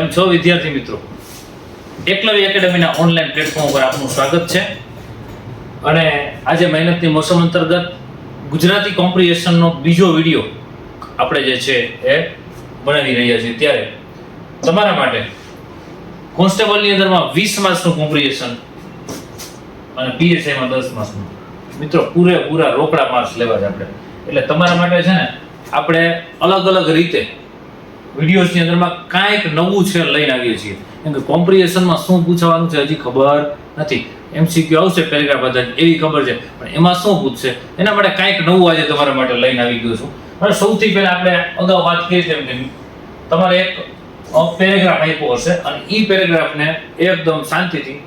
કેમ છો, વિદ્યાર્થી મિત્રો? એકલવ્ય એકેડમીના ઓનલાઈન પ્લેટફોર્મ પર આપનું સ્વાગત છે. અને આજે મહેનતની મોસમ અંતર્ગત ગુજરાતી કોમ્પ્રિહેશનનો બીજો વીડિયો આપણે જે છે એ બનાવી રહ્યા છીએ. ત્યારે તમારા માટે કોન્સ્ટેબલની અંદરમાં વીસ માર્ક્સનું કોમ્પ્રિહેશન અને પીએસઆઈમાં દસ માર્ક્સનું મિત્રો, પૂરેપૂરા રોકડા માર્ક્સ લેવા છે આપણે. એટલે તમારા માટે છે ને, આપણે અલગ અલગ રીતે વિડીયોઝની અંદરમાં કાંઈક નવું છે લઈને આવીએ છીએ. કેમ કે કોમ્પ્રિહેશનમાં શું પૂછવાનું છે હજી ખબર નથી. એમસીક્યુ આવશે પેરેગ્રાફ બધા એવી ખબર છે. પણ એમાં શું પૂછશે? એના માટે કાંઈક નવું આજે તમારા માટે લઈને આવી ગયો છું. અને સૌથી પહેલાં આપણે અગાઉ વાત કરી તેમ કે તમારે એક પેરેગ્રાફ આપ્યો હશે અને એ પેરેગ્રાફને એકદમ શાંતિથી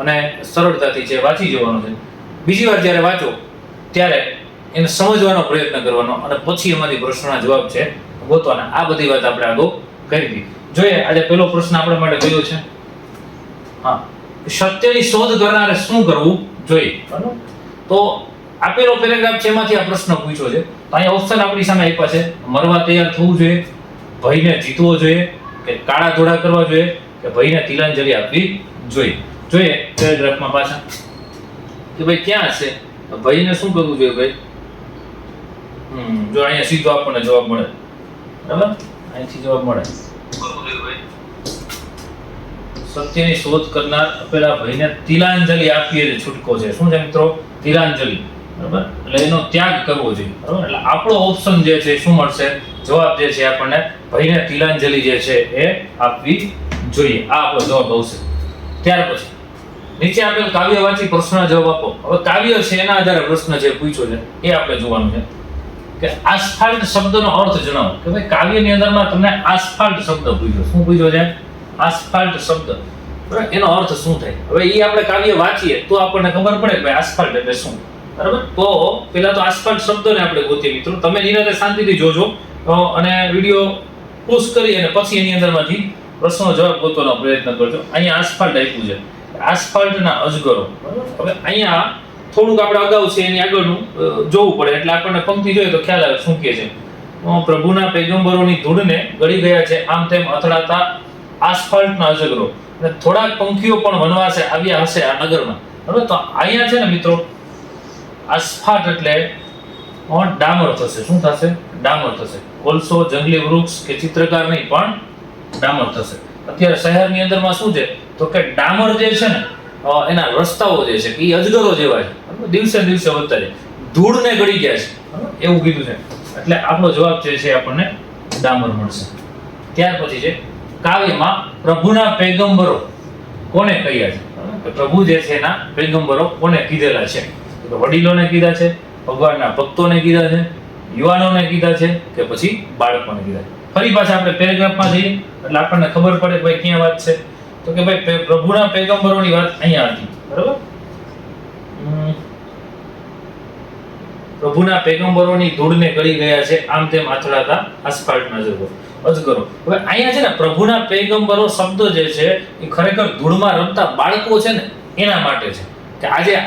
અને સરળતાથી છે વાંચી જવાનો છે. બીજી વાર જ્યારે વાંચો, ત્યારે એને સમજવાનો પ્રયત્ન કરવાનો અને પછી એમાંથી પ્રશ્નના જવાબ છે. ગોતવાના. આ બધી વાત આપણે આગળ કરી હતી જોઈએ, આજે પહેલો પ્રશ્ન આપણા માટે કયો છે? હા. સત્યની શોધ કરનારે શું કરવું જોઈએ? તો આપેલો પેરેગ્રાફ છે, એમાંથી આ પ્રશ્ન પૂછ્યો છે. તો અહીંયા ઓપ્શન આપણી સામે આપ્યા છે. મરવા તૈયાર થવું જોઈએ, ભયને જીતવો જોઈએ, કે કાળા ધોળા કરવા જોઈએ, કે ભયને તિલાંજલિ આપવી જોઈએ. જોઈએ, પેરેગ્રાફમાં પાછા. કે ભાઈ ક્યાં હશે ભયને શું કરવું જોઈએ ભાઈ? હમ, જો અહીંયા સીધો આપણને જવાબ મળે. બરાબર? અહીંથી જવાબ મળે. સત્યની શોધ કરનાર પેલા ભાઈને તિલાંજલિ આપીએ જે છૂટકો છે. શું છે મિત્રો? તિલાંજલિ. બરાબર? એટલે એનો ત્યાગ કરવો જોઈએ. બરાબર? એટલે આપણો ઓપ્શન જે છે શું મળશે? જવાબ જે છે આપણને ભાઈને તિલાંજલિ જે છે એ આપવી જોઈએ. આ આપણો જવાબ આવશે. ત્યાર પછી, નીચે આપેલ કાવ્ય વાંચી પ્રશ્નના જવાબ આપો. હવે કાવ્ય છે એના આધારે પ્રશ્ન જે પૂછ્યો છે, એ આપણે જોવાનું છે. કે આસ્ફાલ્ટ શબ્દનો અર્થ જણાવો. કે ભાઈ કાવ્યની અંદરમાં તમને આસ્ફાલ્ટ શબ્દ પૂછ્યો. શું પૂછ્યો છે? આસ્ફાલ્ટ શબ્દ. એનો અર્થ શું થાય? હવે એ આપણે કાવ્ય વાંચીએ તો આપણને ખબર પડે કે આસ્ફાલ્ટ એટલે શું? બરાબર? તો પેલા તો આસ્ફાલ્ટ શબ્દને આપણે ગોતીએ મિત્રો. તમે નિરાતે શાંતિથી જોજો. અને વીડિયો પુશ કરી અને પછી એની અંદરમાંથી પ્રશ્નો જવાબ ગોતવાનો પ્રયત્ન કરજો. અહીંયા આસ્ફાલ્ટ આપ્યું છે. આસ્ફાલ્ટના અજગરો. બરાબર? હવે અહીંયા થોડુંક આપણે અગાઉ છે એની આગળનું જોવું પડે. એટલે આપણને પંક્તિ જોઈએ તો ખ્યાલ આવે શું કહે છે. પ્રભુના પેગંબરોની ધૂળને ગળી ગયા છે. આમ તેમ અથડાતા આસ્ફાલ્ટના અજગરો. અને થોડાક પંખીઓ પણ વનવાસે આવ્યા હશે આ નગરમાં. બરાબર તો અહીંયા છે ને મિત્રો, આસ્ફાલ્ટ એટલે ડામર થશે. શું થશે? ડામર થશે. કોલસો, જંગલી વૃક્ષ કે ચિત્રકાર નહીં, પણ ડામર થશે. અત્યારે શહેરની અંદરમાં શું છે? તો કે ડામર જે છે ને એના રસ્તાઓ જે છે, એ અજગરો જેવા છે? દિવસે દિવસે વધતા છે ધૂળને ગળી ગયા છે. એવું કીધું છે. એટલે આપણો જવાબ જે છે આપણને ડામર મળશે. ત્યાર પછી છે, કાવ્યમાં પ્રભુના પેગંબરો કોને કહ્યા છે? પ્રભુ જે છે એના પેગંબરો કોને કીધેલા છે? તો વડીલોને કીધા છે, ભગવાનના ભક્તોને કીધા છે, યુવાનોને કીધા છે કે પછી બાળકોને કીધા છે. ફરી પાછા આપણે પેરેગ્રાફમાં જઈએ, એટલે આપણને ખબર પડે ભાઈ ક્યાં વાત છે. તો કે ભાઈ પ્રભુના પેગંબરોની વાત અહીંયા હતી. બરાબર. પ્રભુના પેગંબરોની ધૂળને ગળી ગયા છે, આમ તેમ આથડાતા આસફાલ્ટના નજરો અજગરો હવે અહીંયા છે ને, પ્રભુના પેગંબરો શબ્દ જે છે, એ ખરેખર ધૂળમાં રમતા બાળકો છે ને, એના માટે છે. કે આજે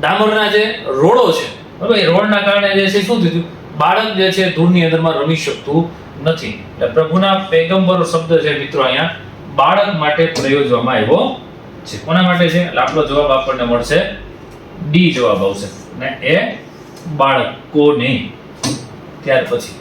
ડામરના જે રોડો છે બરાબર એ રોડના કારણે જે છે, શું થયું? બાળક જે છે, ધૂળની અંદરમાં રમી શકતું નથી. એટલે પ્રભુના પેગંબરો શબ્દ છે, મિત્રો, અહીંયા બાળક માટે પ્રયોજવામાં આવ્યો છે. કોના માટે છે? એટલે આપણો જવાબ આપણને મળશે. ડી જવાબ આવશે. ને એ બાળકોને ત્યાર પછી.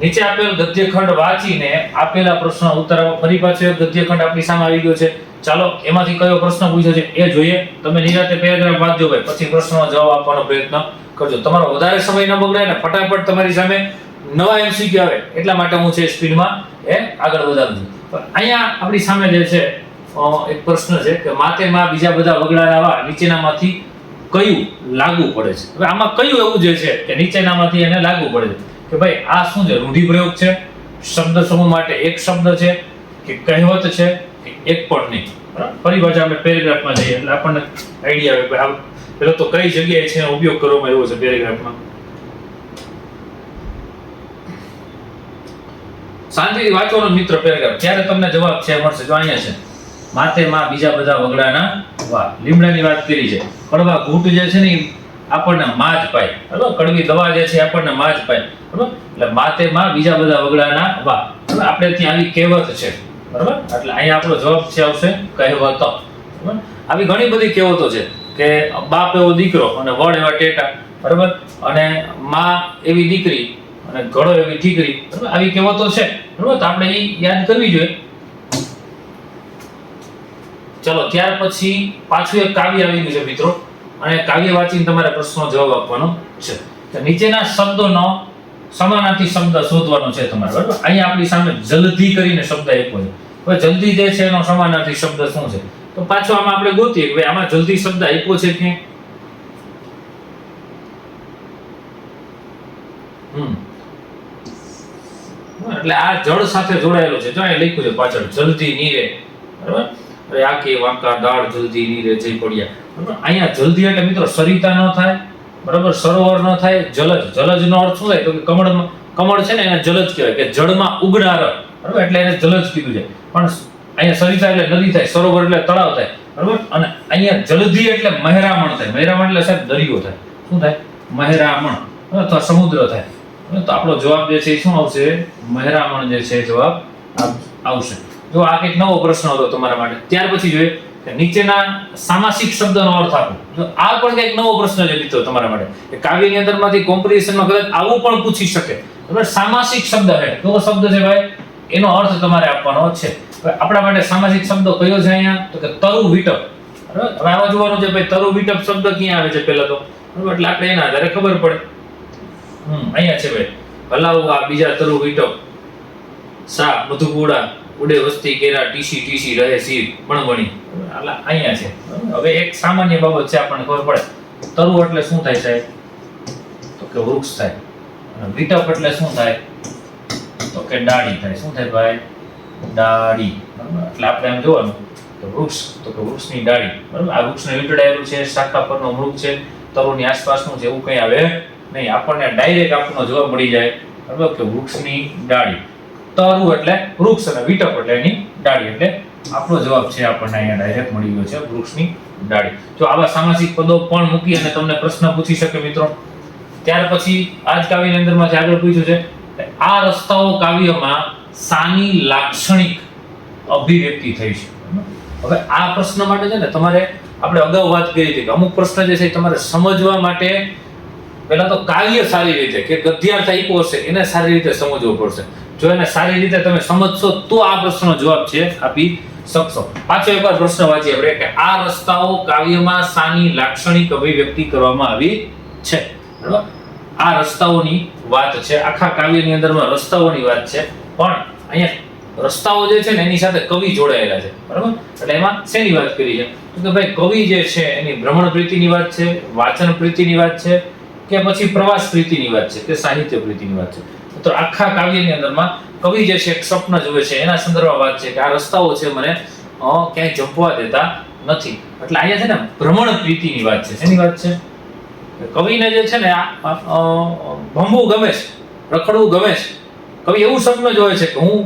નીચે આપેલ ગદ્યખંડ વાંચીને આપેલા પ્રશ્ન ઉતારવા ફરી પાછો એક ગદ્યખંડ આપણી સામે આવી ગયો છે. ચાલો, એમાંથી કયો પ્રશ્ન પૂછ્યો છે એ જોઈએ. તમે નિરાતે પેરેગ્રાફ વાંચજો ભાઈ, પછી પ્રશ્નનો જવાબ આપવાનો પ્રયત્ન કરજો. તમારો વધારે સમય ન બગડાય ને ફટાફટ તમારી સામે નવા એમસીક્યુ આવે. એટલા માટે હું છે સ્પીડમાં એ આગળ વધારું છું. પણ અહીંયા આપણી સામે જે છે એક પ્રશ્ન છે કે માતે માં બીજા બધા વગડાના નીચેનામાંથી કયું લાગુ પડે છે? હવે આમાં કયું એવું જે છે કે નીચેનામાંથી એને લાગુ પડે છે? કે ભાઈ, આ શું છે? રૂઢિપ્રયોગ છે? શબ્દ સમૂહ માટે એક શબ્દ છે? કે કહેવત છે? કે એક પણ નહીં? પાછા આપણે પેરેગ્રાફમાં જઈએ એટલે આપણને આઈડિયા આવે ભાઈ પેલો તો કઈ જગ્યાએ છે? ઉપયોગ કરવામાં આવ્યો છે પેરેગ્રાફમાં? શાંતિથી વાંચવાનો મિત્ર પેરેગ્રાફ. ત્યારે તમને જવાબ છે? મળશે, જો અહીંયા છે. માતે માં બીજા બધા વગડાના વા લીમડાની વાત કરી છે. કડવા ઘૂંટ જે છે ને આપણને માં જ પાય. બરાબર? કડવી દવા જે છે આપણને માં જ પાય. બરાબર? એટલે માથે માં બીજા બધા વગડાના વા આપણે ત્યાં આવી કહેવત છે. બરાબર? એટલે અહીંયા આપણો જવાબ છે આવશે કહેવતો. આવી ઘણી બધી કહેવતો છે કે બાપ એવો દીકરો અને વડ એવા ટેટા. બરાબર? અને માં એવી દીકરી અને ઘડો એવી ઠીકરી. બરાબર? આવી કહેવતો છે. બરાબર? તો આપણે એ યાદ કરવી જોઈએ. ચલો, ત્યાર પછી પાછું એક કાવ્ય આવી ગયું છે મિત્રો. અને કાવ્ય વાંચીને તમારે પ્રશ્નનો જવાબ આપવાનો છે. તો નીચેના શબ્દોનો સમાનાર્થી શબ્દ શોધવાનો છે તમારે, બરાબર? અહીંયા આપણી સામે જલ્દી કરીને શબ્દ એક છે. હવે જલ્દી જે છે એનો સમાનાર્થી શબ્દ શું છે? તો પાછો આમાં આપણે ગોતીએ કે ભાઈ આમાં જલ્દી શબ્દ આપ્યો છે કે? એટલે આ જળ સાથે જોડાયેલો છે. જો લખ્યું છે પાછળ, જલ્દી નીરે. બરાબર? અરે આ કે વાંકા દાળ જલ્દી નીરે જઈ પડ્યા. બરાબર અહીંયા જલ્દી એટલે મિત્રો સરિતા ન થાય, બરાબર? સરોવર ન થાય, જલજ. જલજ નો અર્થ શું થાય? તો કે કમળમાં, કમળ છે ને એને જલજ કહેવાય, કે જળમાં ઉગનાર બરાબર? એટલે એને જલજ કીધું છે. પણ અહીંયા સરિતા એટલે નદી થાય, સરોવર એટલે તળાવ થાય. બરાબર? અને અહીંયા જલધી એટલે મહેરામણ થાય. મહેરામણ એટલે સાહેબ દરિયો થાય. શું થાય? મહેરામણ. અથવા સમુદ્ર થાય. તો આપણો જવાબ જે છે એ શું આવશે? મહેરામણ જે છે જવાબ આવશે. જો આ કંઈક નવો પ્રશ્ન હતો તમારા માટે. ત્યાર પછી જોઈએ કે નીચેના સામાસિક શબ્દનો અર્થ આપો. જો આ પણ કંઈક નવો પ્રશ્ન છે લીધો તમારા માટે. કે કાવ્યની અંદરમાંથી કોમ્પિટિશનમાં કદાચ આવું પણ પૂછી શકે. બરાબર? સામાસિક શબ્દ હે. કેવો શબ્દ છે ભાઈ? એનો અર્થ તમારે આપવાનો છે. આપણા માટે સામાસિક શબ્દ કયો છે અહીંયા? તો કે તરુ વિટપ. હવે આમાં જોવાનું છે ભાઈ, તરુ વિટપ શબ્દ ક્યાં આવે છે પહેલા તો? બરાબર? એટલે આપણે એના આધારે ખબર પડે. હમ, અહીંયા છે ભાઈ. ભલાવું આ બીજા તરુ વિટપ. સા મધુકુડા ઉડે વસ્તી કેરા, ટીસી ટીસી રહે સીર બણબણી એટલે અહીંયા છે. હવે એક સામાન્ય બાબત છે આપણને ખબર પડે. તરુ એટલે શું થાય સાહેબ? તો કે વૃક્ષ થાય. અને એટલે શું થાય? તો કે ડાળી થાય. શું થાય ભાઈ? ડાળી. એટલે આપણે એમ જોવાનું તો વૃક્ષ, તો કે વૃક્ષની ડાળી. બરાબર? આ વૃક્ષને વીંટળાયેલું છે, શાખા પરનો મૃગ છે તરુની આસપાસનું છે, એવું કંઈ આવે નહીં. આપણને ડાયરેક્ટ આપણો જવાબ મળી જાય. બરાબર? કે વૃક્ષની ડાળી. તરુ એટલે વૃક્ષ અને વિટપ એટલે એની ડાળી. એટલે આપણો જવાબ છે આપણને અહીંયા ડાયરેક્ટ મળી ગયો છે વૃક્ષની ડાળી. જો આવા સામાસિક પદો પણ મૂકી અને તમને પ્રશ્ન પૂછી શકે મિત્રો. ત્યાર પછી આજ કાવ્યની કાવ્યની જે આગળ પૂછ્યું છે આ રસ્તાઓ કાવ્યમાં સાની લાક્ષણિક અભિવ્યક્તિ થઈ છે. હવે આ પ્રશ્ન માટે છે ને તમારે આપણે અગાઉ વાત કરી હતી કે અમુક પ્રશ્ન જે છે તમારે સમજવા માટે પહેલા તો કાવ્ય સારી રીતે કે ગદ્યાર્થ આપ્યો હશે, એને સારી રીતે સમજવું પડશે. જો એને સારી રીતે તમે સમજશો, તો આ પ્રશ્નનો જવાબ છે આપી શકશો. પાછો એકવાર પ્રશ્ન વાંચીએ આપણે કે આ રસ્તાઓ કાવ્યમાં સાની લાક્ષણિક અભિવ્યક્તિ કરવામાં આવી છે. બરાબર? આ રસ્તાઓની વાત છે. આખા કાવ્યની અંદરમાં રસ્તાઓની વાત છે. પણ અહીંયા રસ્તાઓ જે છે ને, એની સાથે કવિ જોડાયેલા છે. બરાબર? એટલે એમાં શેની વાત કરી છે? તો કે ભાઈ કવિ જે છે, એની ભ્રમણ પ્રીતિની વાત છે, વાચન પ્રીતિની વાત છે કે પછી પ્રવાસ પ્રીતિની વાત છે કે સાહિત્ય પ્રીતિની વાત છે. તો આખા કાવ્યની અંદરમાં કવિ જે છે, એક સ્વપ્ન જોવે છે, એના સંદર્ભમાં વાત છે કે આ રસ્તાઓ છે મને ક્યાંય જંપવા દેતા નથી. એટલે અહીંયા છે ને ભ્રમણ પ્રીતિની વાત છે. શેની વાત છે? કવિને જે છે ને ભમવું ગમે છે, રખડવું ગમે છે. કવિ એવું સ્વપ્ન જોવે છે કે હું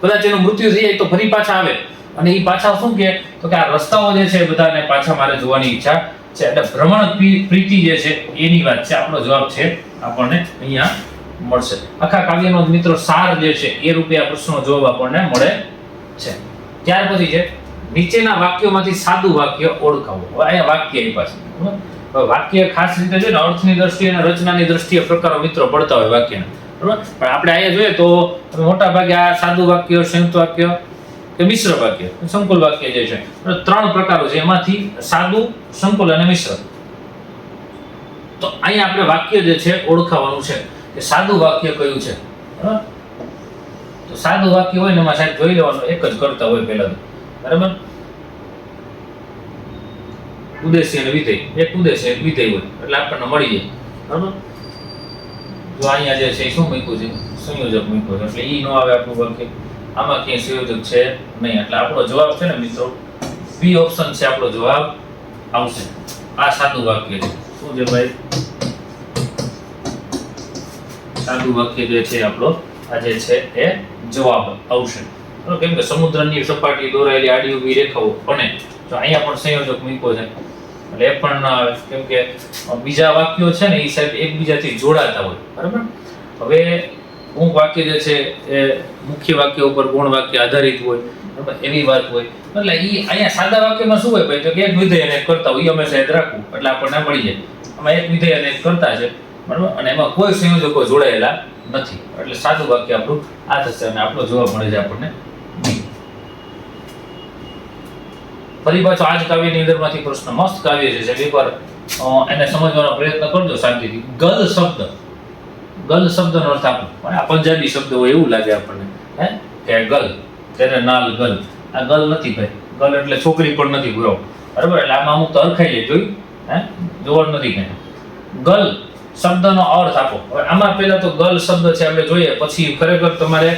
કદાચ એનું મૃત્યુ થઈ જાય તો ફરી પાછા આવે. અને એ પાછા શું કે તો કે આ રસ્તાઓ જે છે બધાને પાછા મારે જોવાની ઈચ્છા છે. એટલે ભ્રમણ પ્રીતિ જે છે, એની વાત છે. આપણો જવાબ છે, આપણને અહીંયા મળશે. આખા કાવ્યનો મિત્રો સાર જે છે, એ રૂપે આ પ્રશ્નનો જવાબ આપણને મળે છે. ત્યાર પછી છે, નીચેના વાક્યોમાંથી સાદું વાક્ય ઓળખાવો. અહીંયા વાક્ય એ પાસે? વાક્ય ખાસ રીતે છે ને, અર્થની દ્રષ્ટિએ અને રચનાની દ્રષ્ટિએ પ્રકારો મિત્રો પડતા હોય વાક્યના. બરાબર? પણ આપણે અહીંયા જોઈએ તો મોટા ભાગે આ સાદું વાક્ય, સંયુક્ત વાક્ય કે મિશ્ર વાક્ય, સંકુલ વાક્ય જે છે. ત્રણ પ્રકારો છે, એમાંથી સાદું, સંકુલ અને મિશ્ર. તો અહીંયા આપણે વાક્ય જે છે, ઓળખાવાનું છે કે સાદું વાક્ય કયું છે? તો સાદું વાક્ય હોય ને એમાં સાહેબ જોઈ લેવાનું, એક જ કરતા હોય પહેલા તો. બરાબર? ઉદ્દેશ્ય અને વિધેય. એક ઉદ્દેશ્ય એક વિધેય હોય. એટલે આપણને મળી જાય. બરાબર? જો અહીંયા જે છે શું મૂક્યું છે? સંયોજક મૂક્યો છે. એટલે એ ન આવે આપણું વાક્ય. આમાં ક્યાંય સંયોજક છે નહીં. એટલે આપણો જવાબ છે ને મિત્રો બી ઓપ્શન છે આપણો જવાબ આવશે. આ સાદું વાક્ય છે. શું છે ભાઈ? સાદું વાક્ય જે છે આપણો, આ જે છે એ જવાબ આવશે? કેમ કે સમુદ્રની સપાટી દોરાયેલી આડી ઊભી રેખાઓ અને જો અહીંયા પણ સંયોજક મૂક્યો છે. એટલે એ પણ કેમ કે બીજા વાક્યો છે ને, એ સાહેબ એકબીજાથી જોડાતા હોય. બરાબર? હવે અમુક વાક્ય જે છે એ મુખ્ય વાક્ય ઉપર ગુણ વાક્ય આધારિત હોય, બરાબર? એવી વાત હોય. એટલે એ અહીંયા સાદા વાક્યમાં શું હોય ભાઈ? તો એક વિધેય અને કરતા હોય એ હંમેશા યાદ રાખવું, એટલે આપણને મળી જાય. આમાં એક વિધેય અને કરતા છે, બરાબર? અને એમાં કોઈ સંયોજકો જોડાયેલા નથી. એટલે સાદું વાક્ય આપણું આ થશે અને આપણો જોવા મળે છે આપણને ફરી પાછો આ જ કાવ્યની અંદરમાંથી પ્રશ્ન મસ્ત કાવ્ય છે જે એકવાર એને સમજવાનો પ્રયત્ન કરજો શાંતિથી. ગલ શબ્દ. ગલ શબ્દનો અર્થ આપો પણ આ પંજાબી શબ્દ હોય એવું લાગે આપણને. હે? કે ગલ. તેને નાલ ગલ. આ ગલ નથી ભાઈ. ગલ એટલે છોકરી પણ નથી, બરો. બરાબર? એટલે આમાં અમુક તો અરખાઈ જાય જોયું? હે? જોવાનું નથી કઈ. ગલ શબ્દનો અર્થ આપો. હવે આમાં પહેલાં તો ગલ શબ્દ છે આપણે જોઈએ. પછી ખરેખર તમારે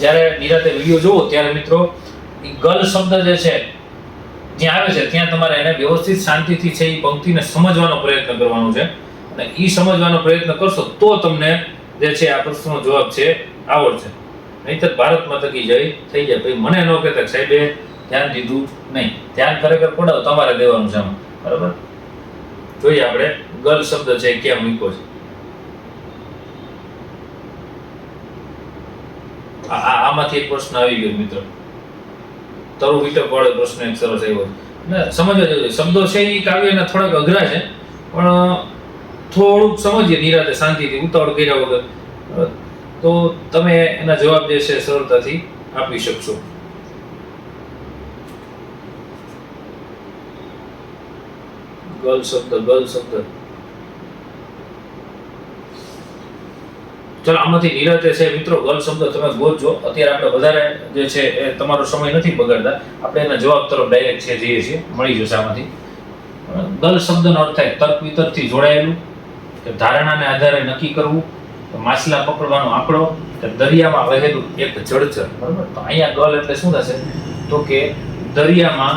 જ્યારે નિરાતે વીડિયો જોવો ત્યારે મિત્રો ગલ શબ્દ જે છે, જ્યાં આવે છે, ત્યાં તમારે એને વ્યવસ્થિત શાંતિથી છે એ પંક્તિને સમજવાનો પ્રયત્ન કરવાનો છે. અને એ સમજવાનો પ્રયત્ન કરશો તો તમને જે છે આ પ્રશ્નનો જવાબ છે આવડશે. નહીંતર ભારત માતા કી જય થઈ જાય. ભાઈ, મને ન કહેતા સાહેબે ધ્યાન દીધું નહીં. ધ્યાન ખરેખર પડાવ, તમારે દેવાનું છે બરાબર? જોઈએ આપણે ગર્લ શબ્દ છે ક્યાં મૂક્યો છે? આમાંથી એક પ્રશ્ન આવી ગયો મિત્રો. તરુ વિટક વાળો પ્રશ્ન એક સરસ આવ્યો ને સમજવા જોઈએ શબ્દો છે એ કાવ્યના થોડાક અઘરા છે, પણ થોડુંક સમજીએ, નિરાતે શાંતિથી ઉતાવળ કર્યા વગર. તો તમે એના જવાબ જે છે સરળતાથી આપી શકશો. ગલ શબ્દ ગલ શબ્દ. ચલો, આમાંથી નિરાતે છે, મિત્રો, ગલ શબ્દ તમે ગોતજો. અત્યારે આપણે વધારે જે છે એ તમારો સમય નથી બગાડતા. આપણે એના જવાબ તરફ ડાયરેક્ટ છે, જઈએ છીએ. મળી જશે આમાંથી. ગલ શબ્દનો અર્થ થાય તર્ક વિતર્કથી જોડાયેલું. કે ધારણાને આધારે નક્કી કરવું, તો માછલા પકડવાનો આંકડો દરિયામાં વહેલું એક જળચર, બરાબર? તો અહીંયા ગલ એટલે શું થશે? તો કે દરિયામાં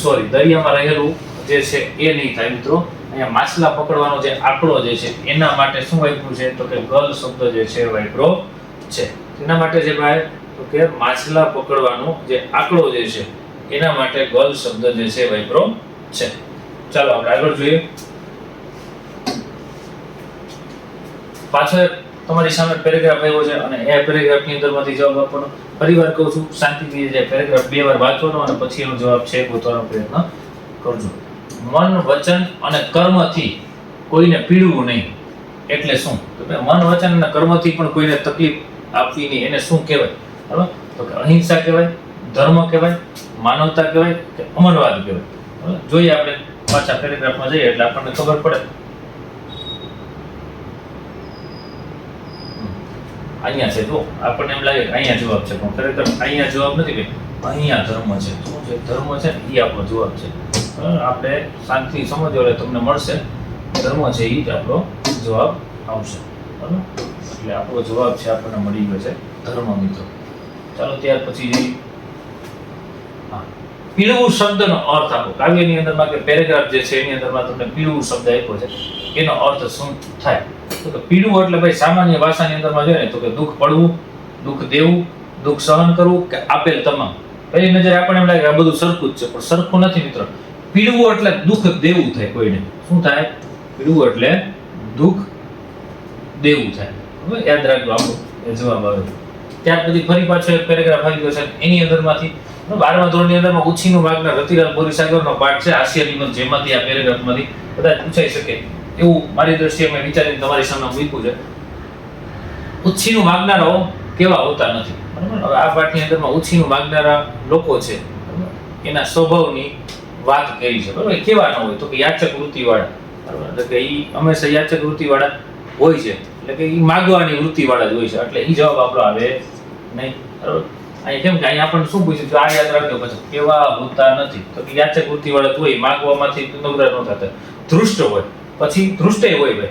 સોરી દરિયામાં રહેલું જે છે એ નહીં થાય મિત્રો. અહીંયા માછલા પકડવાનો જે આંકડો જે છે, એના માટે શું વાપર્યું છે? તો કે ગલ શબ્દ જે છે વાપરો છે. એના માટે જે ભાઈ, તો કે માછલા પકડવાનો જે આંકડો જે છે, એના માટે ગલ શબ્દ જે છે વાપરો છે. ચાલો આપણે આગળ જોઈએ. પાછો તમારી સામે પેરેગ્રાફ આવ્યો છે અને એ પેરેગ્રાફની અંદરમાંથી જવાબ આપવાનો. ફરીવાર કહું છું, શાંતિથી જે પેરેગ્રાફ બે વાર વાંચવાનો અને પછી એનો જવાબ છે ગોતવાનો પ્રયત્ન કરજો. મન, વચન અને કર્મથી કોઈને પીડવું નહીં. એટલે શું? તો મન, વચન અને કર્મથી પણ કોઈને તકલીફ આપવી નહીં. એને શું કહેવાય? બરાબર? તો કે અહિંસા કહેવાય, ધર્મ કહેવાય, માનવતા કહેવાય કે અમરવાદ કહેવાય. જોઈએ આપણે પાછા પેરેગ્રાફમાં જઈએ એટલે આપણને ખબર પડે. અહીંયા છે જો આપણને એમ લાગે કે અહીંયા જવાબ છે. પણ ખરેખર અહીંયા જવાબ નથી કે અહીંયા ધર્મ છે. શું છે? ધર્મ છે ને એ આપણો જવાબ છે? આપણે શાંતિ સમજો એટલે તમને મળશે. ધર્મ છે એ જ આપણો જવાબ આવશે. બરાબર? એટલે આપણો જવાબ છે આપણને મળી ગયો છે ધર્મ મિત્રો. ચાલો, ત્યાર પછી હા. પીળવું શબ્દનો અર્થ આપો. કાવ્યની અંદરમાં કે પેરેગ્રાફ જે છે એની અંદરમાં તમને પીળવું શબ્દ આપ્યો છે. એનો અર્થ શું થાય? તો કે પીળવું એટલે ભાઈ સામાન્ય ભાષાની અંદરમાં જોઈએ તો કે દુઃખ પડવું, દુઃખ દેવું, દુઃખ સહન કરવું કે આપેલ તમામ. પહેલી નજરે આપણને એમ લાગે આ બધું સરખું જ છે, પણ સરખું નથી મિત્રો. પીડવું એટલે દુઃખ દેવું થાય કોઈને. શું થાય? પીડવું એટલે દુઃખ દેવું થાય. બરાબર યાદ રાખજો આપણું જવાબ આવે. ત્યાર પછી ફરી પાછો એક પેરેગ્રાફ આવી ગયો છે. એની અંદરમાંથી બારમા ધોરણની અંદરમાં ઉછીનું વાગના રતિલાલ બોરીસાગરનો પાઠ છે, હાસ્ય જેમાંથી આ પેરેગ્રાફમાંથી કદાચ પૂછાઈ શકે. એવું મારી દ્રષ્ટિએ મેં વિચારીને તમારી સામે મૂક્યું છે. ઉછીનું માગનારાઓ કેવા હોતા નથી, બરાબર? હવે આ પાઠની અંદરમાં ઉછીનું માગનારા લોકો છે એના સ્વભાવની વાત કરી છે, બરાબર? કેવા ન હોય, તો કે યાચક વૃત્તિવાળા, બરાબર? એટલે કે એ હંમેશા યાચક વૃત્તિવાળા હોય છે. એટલે કે એ માગવાની વૃત્તિવાળા જ હોય છે. એટલે એ જવાબ આપણો આવે નહીં, બરાબર? અહીંયા કેમ કે અહીંયા આપણને શું પૂછ્યું? તો આ યાદ રાખજો પછી. કેવા હોતા નથી? તો કે યાચક વૃત્તિવાળા તો હોય માગવામાંથી નવરા ન થતા. ધૃષ્ટ હોય. પછી ધૃષ્ટય હોય ભાઈ.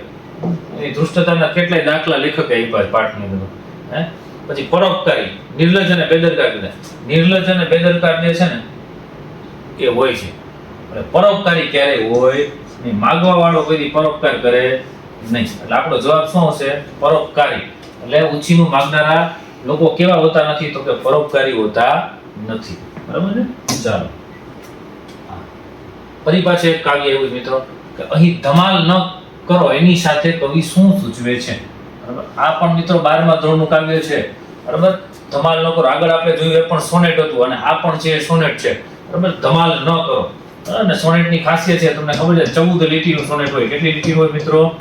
એ ધૃષ્ટતાના કેટલાય દાખલા લેખકે આપ્યા પાઠની અંદર. હે? પછી પરોપકારી, નિર્લજ અને બેદરકાર નિર્લજ અને બેદરકાર જે છે ને, એ હોય છે. અને પરોપકારી ક્યારે હોય નહીં માગવા વાળો કોઈ પરોપકાર કરે નહીં. એટલે આપણો જવાબ શું હશે? પરોપકારી. એટલે ઉછીનું માગનારા લોકો કેવા હોતા નથી તો કે પરોપકારી હોતા નથી. બરાબર ને ચાલો. ફરી પાછું એક કાવ્ય એવું મિત્રો. કે અહીં ધમાલ ન કરો, એની સાથે કવિ શું સૂચવે છે? આ પણ મિત્રો બારમા ધોરણનું કાવ્ય છે. બરાબર? ધમાલ ન કરો. આગળ આપણે જોયું એ પણ સોનેટ હતું અને આ પણ છે સોનેટ છે. બરાબર? ધમાલ ન કરો. અને સોનેટની ખાસિયત છે, તમને ખબર છે, ચૌદ લીટીનું સોનેટ હોય. કેટલી લીટી હોય મિત્રો?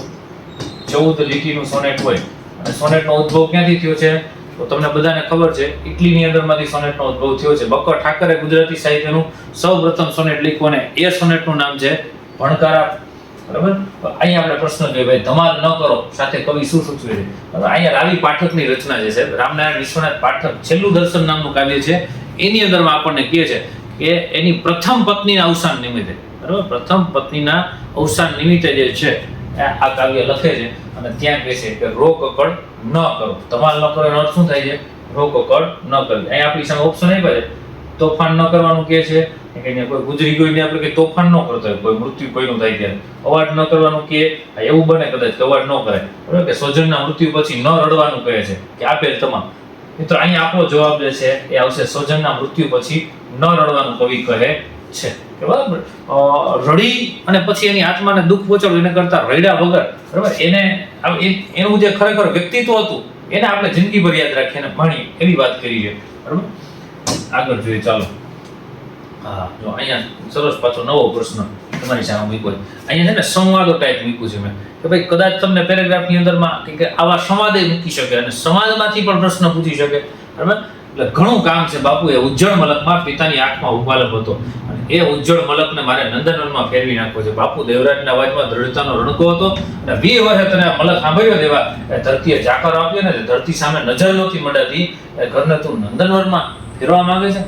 ચૌદ લીટીનું સોનેટ હોય. અને સોનેટનો ઉદ્ભવ ક્યાંથી થયો છે? તો તમને બધાને ખબર છે, ઇટલીની અંદરમાંથી સોનેટનો ઉદ્ભવ થયો છે. બક્કર ઠાકરે ગુજરાતી સાહિત્યનું સૌપ્રથમ સોનેટ લખ્યું અને એ સોનેટનું નામ છે ભણકારા બરાબર? અહીંયા આપણે પ્રશ્ન જોઈએ ભાઈ, ધમાલ ન કરો. સાથે કવિ શું સૂચવે છે? અહીંયા રાવી પાઠકની રચના જે છે, રામનારાયણ વિશ્વનાથ પાઠક છેલ્લું દર્શન નામનું કાવ્ય છે. એની અંદરમાં આપણને કહે છે કે એની પ્રથમ પત્નીના અવસાન નિમિત્તે. બરાબર? પ્રથમ પત્નીના અવસાન નિમિત્તે જે છે, આ કાવ્ય લખે છે અને ત્યાં કહે છે કે રોક અકળ ન કરો. ધમાલ ન કરો એનો અર્થ શું થાય છે? રોક અકળ ન કરવી. અહીંયા આપણી સામે ઓપ્શન આપ્યા છે. તોફાન ન કરવાનું કહે છે. કે કોઈ ગુજરી ગયું ને આપણે કે તોફાન ન કરતો હોય, કોઈ મૃત્યુ કોઈનું થાય ત્યારે. અવાજ ન કરવાનું કે એવું બને કદાચ કે અવાજ ન કરાય. બરાબર કે સ્વજનના મૃત્યુ પછી ન રડવાનું કહે છે, કે આપેલ તમામ. મિત્રો, અહીંયા આપણો જવાબ જે છે, એ આવશે સ્વજનના મૃત્યુ પછી ન રડવાનું કવિ કહે છે. કે બરાબર? રડી અને પછી એની આત્માને દુઃખ પહોંચાડવું એને કરતા રડ્યા વગર. બરાબર? એને એનું જે ખરેખર વ્યક્તિત્વ હતું, એને આપણે જિંદગીભર યાદ રાખીએ અને ભણીએ એવી વાત કરી છે. બરાબર? આગળ જોઈએ, ચાલો. હા, જો અહીંયા સરસ પાછો નવો પ્રશ્ન તમારી સામે મૂક્યો અહીંયા છે ને સંવાદો ટાઈપ મૂક્યું છે મેં. કે ભાઈ કદાચ તમને પેરેગ્રાફની અંદરમાં કે આવા સંવાદે મૂકી શકે અને સંવાદમાંથી પણ પ્રશ્ન પૂછી શકે. બરાબર? એટલે ઘણું કામ છે બાપુએ ઉજ્જળ મલકમાં પિતાની આંખમાં ઉપાલપ હતો. અને એ ઉજ્જળ મલકને મારે નંદનવનમાં ફેરવી નાખવો છે. બાપુ દેવરાજના અવાજમાં દ્રઢતાનો રણકો હતો અને બે વર્ષે તને મલક સાંભળ્યો દેવા એ ધરતીએ જાકર આપ્યો ને ધરતી સામે નજર મંડાતી. એ ઘરને તું નંદનવનમાં ફેરવા માંગે છે?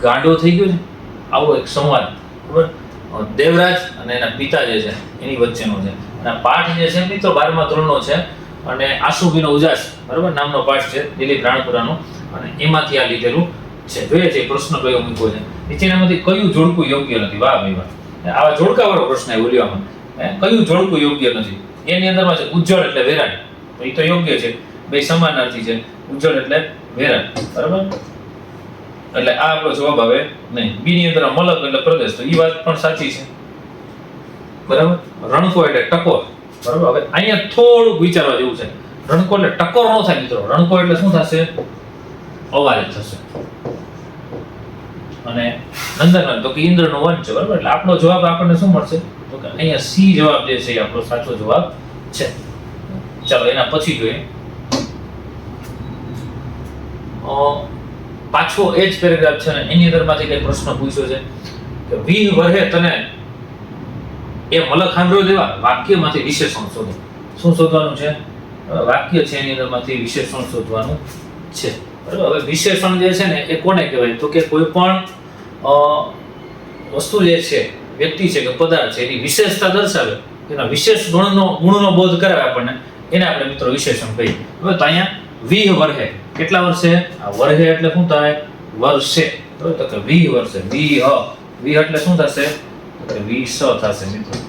ગાંડો થઈ ગયો છે? આવો એક સંવાદ. બરાબર? દેવરાજ અને એના પિતા જે છે, એની વચ્ચેનો છે. અને પાઠ જે છે, મિત્રો, બારમા ધોરણનો છે અને આશુભીનો ઉજાસ, બરાબર? નામનો પાઠ છે, દિલીપ રાણપુરાનો. અને એમાંથી આ લીધેલું છે. જોઈએ છે પ્રશ્ન કયો મૂક્યો છે. નીચેનામાંથી કયું જોડકું યોગ્ય નથી? વાહ, ભાઈ, વાહ. આવા જોડકાવાળો પ્રશ્ન એ બોલ્યામાં કયું જોડકું યોગ્ય નથી? એની અંદરમાં છે, ઉજ્જળ એટલે વેરાણ એ તો યોગ્ય છે. બે સમાનાર્થી છે. ઉજ્જળ એટલે વેરાણ બરાબર? એટલે આ આપણો જવાબ આવે નહીં. બી ની અંદર મલક એટલે પ્રદેશ. તો એ વાત પણ સાચી છે. બરાબર? રણકો એટલે ટકોર. બરાબર? હવે અહીંયા થોડુંક વિચારવા જેવું છે. રણકો એટલે ટકોર નો થાય મિત્રો. રણકો એટલે શું થશે? અવાજ થશે. અને નંદનવન, તો કે ઇન્દ્રનો વન છે, બરાબર? એટલે આપણો જવાબ આપણને શું મળશે? તો કે અહીંયા સી જવાબ જે છે, એ આપણો સાચો જવાબ છે. ચાલો, એના પછી જોઈએ. પાછો એ જ પેરેગ્રાફ છે ને એની અંદરમાંથી કઈ પ્રશ્ન પૂછ્યો છે? કે વીહ વરહે તને એ મલક સાંભળ્યો જેવા વાક્યમાંથી વિશેષણ શોધો. શું શોધવાનું છે? વાક્ય છે એની અંદરમાંથી વિશેષણ શોધવાનું છે. બરાબર? હવે વિશેષણ જે છે ને એ કોને કહેવાય? તો કે કોઈ પણ વસ્તુ જે છે, વ્યક્તિ છે કે પદાર્થ છે, એની વિશેષતા દર્શાવે. એના વિશેષ ગુણનો ગુણનો બોધ કરાવે આપણને. એને આપણે મિત્રો વિશેષણ કહીએ. હવે તો અહીંયા વીહ વર્ષે. કેટલા વર્ષે? આ વર્ષે એટલે શું થાય? વર્ષે. તો કે વીહ વર્ષે. વીહ. વીહ એટલે શું થશે? વીસ થશે મિત્રો.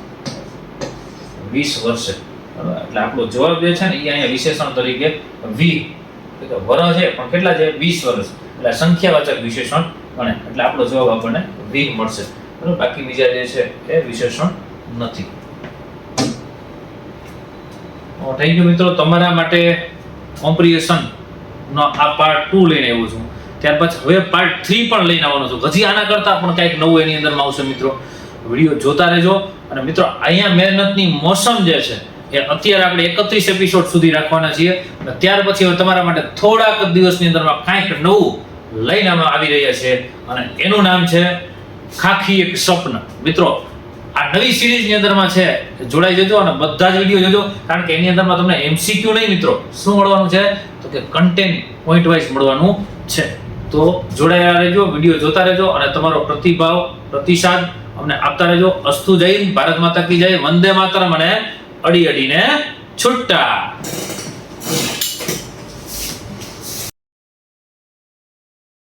વીસ વર્ષે. એટલે આપણો જવાબ જે છે ને એ અહીંયા વિશેષણ તરીકે વી એટલે વર છે, પણ કેટલા છે? વીસ વર્ષ. એટલે સંખ્યાવાચક વિશેષણ ગણે. એટલે આપણો જવાબ આપણને વી મળશે. બરાબર? બાકી બીજા જે છે, એ વિશેષણ નથી. થઈ ગયું મિત્રો, તમારા માટે કોમ્પ્રિહેશન નો આ પાર્ટ ટુ લઈને આવ્યો છું. ત્યાર પછી હવે પાર્ટ થ્રી પણ લઈને આવવાનો છું. હજી આના કરતાં પણ કંઈક નવું એની અંદરમાં આવશે મિત્રો. વીડિયો જોતા રહેજો. અને મિત્રો, અહીંયા મહેનતની મોસમ જે છે, એ અત્યારે આપણે એકત્રીસ એપિસોડ સુધી રાખવાના છીએ. અને ત્યાર પછી હવે તમારા માટે થોડાક દિવસની અંદરમાં કાંઈક નવું લઈને અમે આવી રહ્યા છીએ. અને એનું નામ છે ખાખી એક સ્વપ્ન. મિત્રો આ નવી સિરીઝની અંદરમાં છે, જોડાઈ જજો અને બધા જ વીડિયો જોજો, કારણ કે એની અંદરમાં તમને એમસીક્યુ નહીં મિત્રો, શું મળવાનું છે? તો કે કન્ટેન્ટ પોઈન્ટ વાઇઝ મળવાનું છે. તો જોડાયેલા રહેજો, વીડિયો જોતા રહેજો અને તમારો પ્રતિભાવ, પ્રતિસાદ અમને આપતા રહેજો. અસ્તુ જય ભારત માતા કી જય, વંદે માતરમ અને અડી અડીને છૂટા.